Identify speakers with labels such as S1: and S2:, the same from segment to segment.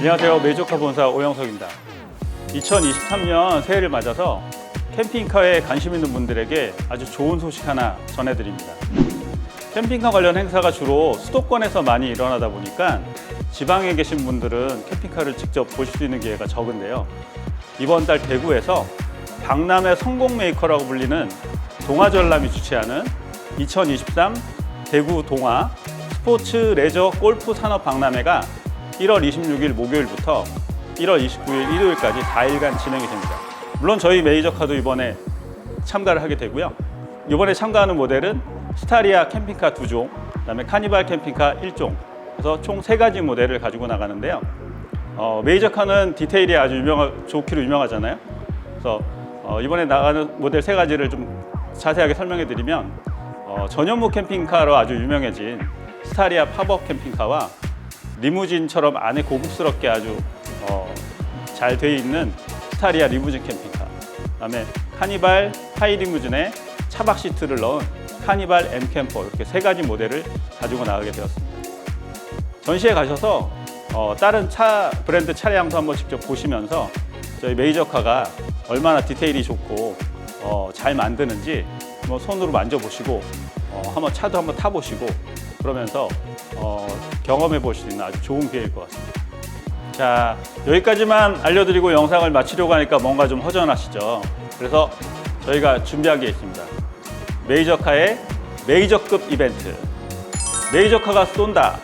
S1: 안녕하세요. 메이저카 본사 오영석입니다. 2023년 새해를 맞아서 캠핑카에 관심 있는 분들에게 아주 좋은 소식 하나 전해드립니다. 캠핑카 관련 행사가 주로 수도권에서 많이 일어나다 보니까 지방에 계신 분들은 캠핑카를 직접 보실 수 있는 기회가 적은데요. 이번 달 대구에서 박람회 성공 메이커라고 불리는 동아전람이 주최하는 2023 대구 동아 스포츠 레저 골프 산업 박람회가 1월 26일 목요일부터 1월 29일 일요일까지 4일간 진행이 됩니다. 물론 저희 메이저 카도 이번에 참가를 하게 되고요. 이번에 참가하는 모델은 스타리아 캠핑카 두 종, 그다음에 카니발 캠핑카 1종, 그래서 총세 가지 모델을 가지고 나가는데요. 어, 메이저 카는 디테일이 아주 유명하, 좋기로 유명하잖아요. 그래서 어, 이번에 나가는 모델 세 가지를 좀 자세하게 설명해 드리면 어, 전현무 캠핑카로 아주 유명해진 스타리아 팝업 캠핑카와 리무진처럼 안에 고급스럽게 아주 어, 잘돼 있는 스타리아 리무진 캠핑카. 그다음에 카니발 하이 리무진에 차박 시트를 넣은 카니발 M 캠퍼 이렇게 세 가지 모델을 가지고 나가게 되었습니다. 전시회 가셔서 어, 다른 차 브랜드 차량도 한번 직접 보시면서 저희 메이저카가 얼마나 디테일이 좋고 어, 잘 만드는지 뭐 손으로 만져보시고 어, 한번 차도 한번 타보시고 그러면서 어, 경험해 볼 수 있는 아주 좋은 기회일 것 같습니다. 자 여기까지만 알려드리고 영상을 마치려고 하니까 뭔가 좀 허전하시죠. 그래서 저희가 준비한 게 있습니다. 메이저카의 메이저급 이벤트. 메이저카가 쏜다.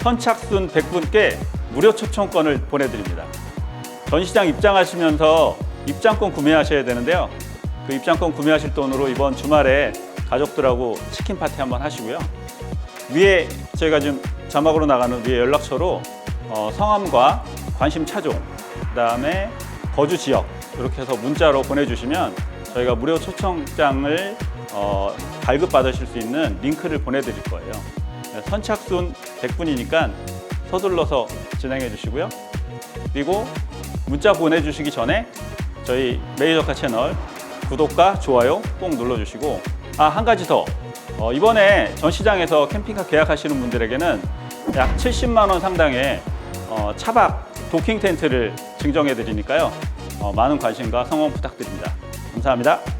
S1: 선착순 100분께 무료 초청권을 보내드립니다. 전시장 입장하시면서 입장권 구매하셔야 되는데요. 그 입장권 구매하실 돈으로 이번 주말에 가족들하고 치킨 파티 한번 하시고요. 위에 저희가 지금 자막으로 나가는 위에 연락처로 어, 성함과 관심 차종, 그 다음에 거주 지역 이렇게 해서 문자로 보내주시면 저희가 무료 초청장을 어, 발급 받으실 수 있는 링크를 보내드릴 거예요. 네, 선착순 100분이니까 서둘러서 진행해 주시고요. 그리고 문자 보내주시기 전에 저희 메이저카 채널 구독과 좋아요 꼭 눌러주시고 아 한 가지 더 어, 이번에 전시장에서 캠핑카 계약하시는 분들에게는 약 70만 원 상당의 어, 차박 도킹 텐트를 증정해 드리니까요 어, 많은 관심과 성원 부탁드립니다 감사합니다.